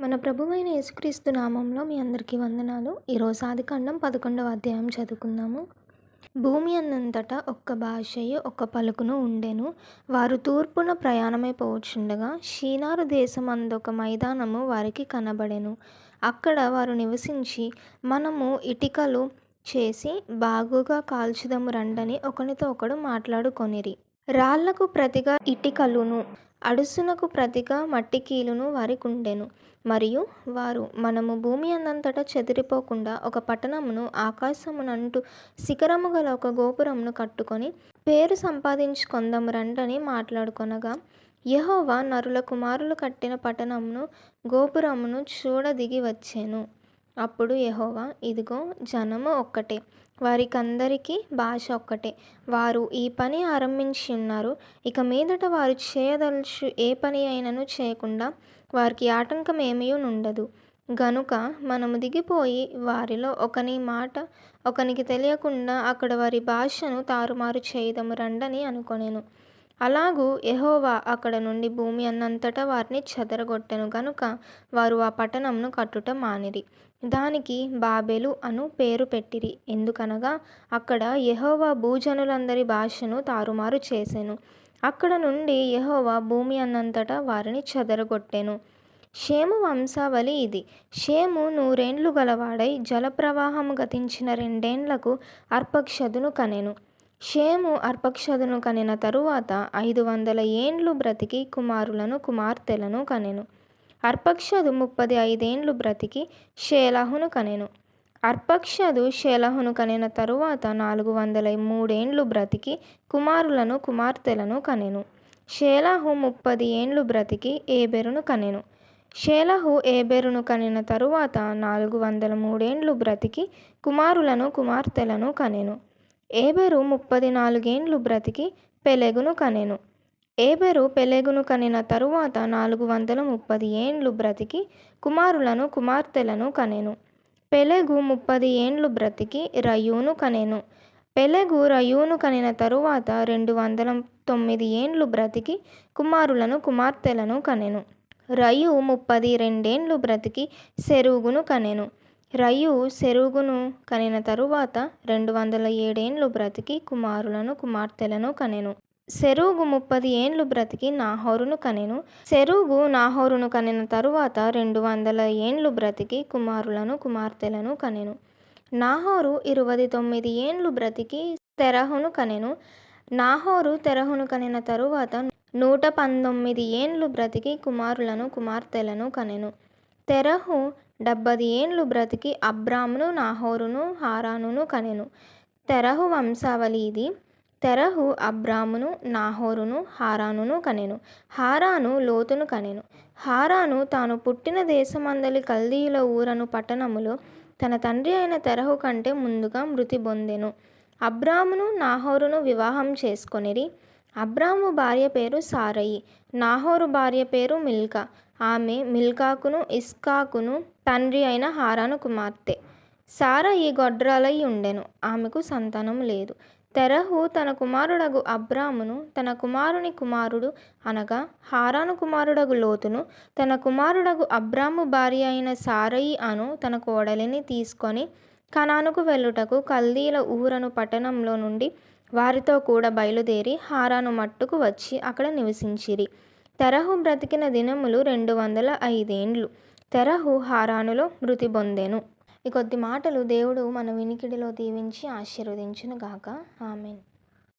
మన ప్రభువైన యేసుక్రీస్తు నామంలో మీ అందరికీ వందనాలు. ఈరోజు ఆదికాండం పదకొండవ అధ్యాయం చదువుకుందాము. భూమి అన్నంతటా ఒక్క భాషయు ఒక్క పలుకును ఉండెను. వారు తూర్పున ప్రయాణమై పోవచ్చుండగా షీనారు దేశం అందొక మైదానము వారికి కనబడెను. అక్కడ వారు నివసించి మనము ఇటికలు చేసి బాగుగా కాల్చుదము రండని ఒకనితో ఒకడు మాట్లాడుకొనిరి. రాళ్ళకు ప్రతిగా ఇటికలును అడుసునకు ప్రతిగా మట్టికీలును వారికుండెను. మరియు వారు మనము భూమి అందంతటా చెదిరిపోకుండా ఒక పట్టణమును ఆకాశమునంటూ శిఖరము గల ఒక గోపురమును కట్టుకొని పేరు సంపాదించుకొందము రండని మాట్లాడుకొనగా యహోవా నరుల కుమారులు కట్టిన పట్టణమును గోపురమును చూడదిగి వచ్చాను. అప్పుడు యహోవా ఇదిగో జనము ఒక్కటే. వారికందరికీ భాష ఒక్కటే. వారు ఈ పని ఆరంభించి ఉన్నారు. ఇక మీదట వారు చేయదలుచు ఏ పని అయినను చేయకుండా వారికి ఆటంకం ఏమీ ఉండదు గనుక మనము దిగిపోయి వారిలో ఒకని మాట ఒకనికి తెలియకుండా అక్కడ వారి భాషను తారుమారు చేయదము రండని అనుకొనేను. అలాగూ ఎహోవా అక్కడ నుండి భూమి అన్నంతటా వారిని చెదరగొట్టెను గనుక వారు ఆ పట్టణంను కట్టుట మానిరి. దానికి బాబెలు అను పేరు పెట్టిరి. ఎందుకనగా అక్కడ యహోవా భూజనులందరి భాషను తారుమారు చేసెను. అక్కడ నుండి యహోవా భూమి అన్నంతటా వారిని చెదరగొట్టెను. షేము వంశావళి ఇది. షేము నూరేండ్లు గలవాడై జలప్రవాహము గతించిన రెండేండ్లకు అర్పక్షదును కనెను. షేము అర్పక్షదును కనిన తరువాత ఐదు వందల ఏండ్లు బ్రతికి కుమారులను కుమార్తెలను కనెను. అర్పక్షదు ముప్పది ఐదేండ్లు బ్రతికి షేలహును కనెను. అర్పక్షదు షేలహును కనిన తరువాత నాలుగు వందల మూడేండ్లు బ్రతికి కుమారులను కుమార్తెలను కనెను. షేలహు ముప్పది ఏండ్లు బ్రతికి ఏబెరును కనెను. షేలహు ఏబెరును కనిన తరువాత నాలుగు వందల మూడేండ్లు బ్రతికి కుమారులను కుమార్తెలను కనెను. ఏబెరు ముప్పది నాలుగేండ్లు బ్రతికి పెలెగును కనెను. ఏబెరు పెలెగును కనిన తరువాత నాలుగు వందల ముప్పది ఏండ్లు బ్రతికి కుమారులను కుమార్తెలను కనెను. పెలెగు ముప్పది ఏండ్లు బ్రతికి రయూను కనెను. పెలెగు రయూను కనిన తరువాత రెండు వందల తొమ్మిది ఏండ్లు బ్రతికి కుమారులను కుమార్తెలను కనెను. రయు ముప్పది రెండేండ్లు బ్రతికి సెరుగును కనెను. రయు సెరుగును కనిన తరువాత రెండు వందల ఏడేండ్లు బ్రతికి కుమారులను కుమార్తెలను కనెను. సెరుగు ముప్పది ఏండ్లు బ్రతికి నాహోరును కనెను. సెరుగు నాహోరును కనిన తరువాత రెండు వందల ఏండ్లు బ్రతికి కుమారులను కుమార్తెలను కనెను. నాహోరు ఇరవై తొమ్మిది ఏండ్లు బ్రతికి తెరహును కనెను. నాహోరు తెరహును కనిన తరువాత నూట పంతొమ్మిది ఏండ్లు బ్రతికి కుమారులను కుమార్తెలను కనెను. తెరహు డెబ్బది ఏండ్లు బ్రతికి అబ్రామును నాహోరును హారానును కనెను. తెరహు వంశావళి ఇది. తెరహు అబ్రామును నాహోరును హారానును కనెను. హారాను లోతును కనెను. హారాను తాను పుట్టిన దేశమందలి కల్దీయుల ఊరను పట్టణములో తన తండ్రి అయిన తెరహు కంటే ముందుగా మృతి పొందెను అబ్రామును నాహోరును వివాహం చేసుకొనిరి. అబ్రాము భార్య పేరు సారయి. నాహోరు భార్య పేరు మిల్కా. ఆమె మిల్కాకును ఇస్కాకును తండ్రి అయిన హారాను కుమార్తె. సారయి గొడ్రాలై ఉండెను. ఆమెకు సంతానం లేదు. తెరహు తన కుమారుడగు అబ్రామును తన కుమారుని కుమారుడు అనగా హారాను కుమారుడగు లోతును తన కుమారుడగు అబ్రాము భార్య అయిన సారయి అను తన కోడలిని తీసుకొని కనానుకు వెళ్ళుటకు కల్దీల ఊరను పట్టణంలో నుండి వారితో కూడా బయలుదేరి హారాను మట్టుకు వచ్చి అక్కడ నివసించిరి. తెరహు బ్రతికిన దినములు రెండు వందల ఐదేండ్లు. తెరహు హారానులో మృతి పొందెను. ఈ కొద్ది మాటలు దేవుడు మన వినికిడిలో దీవించి ఆశీర్వదించును గాక ఆమెన్.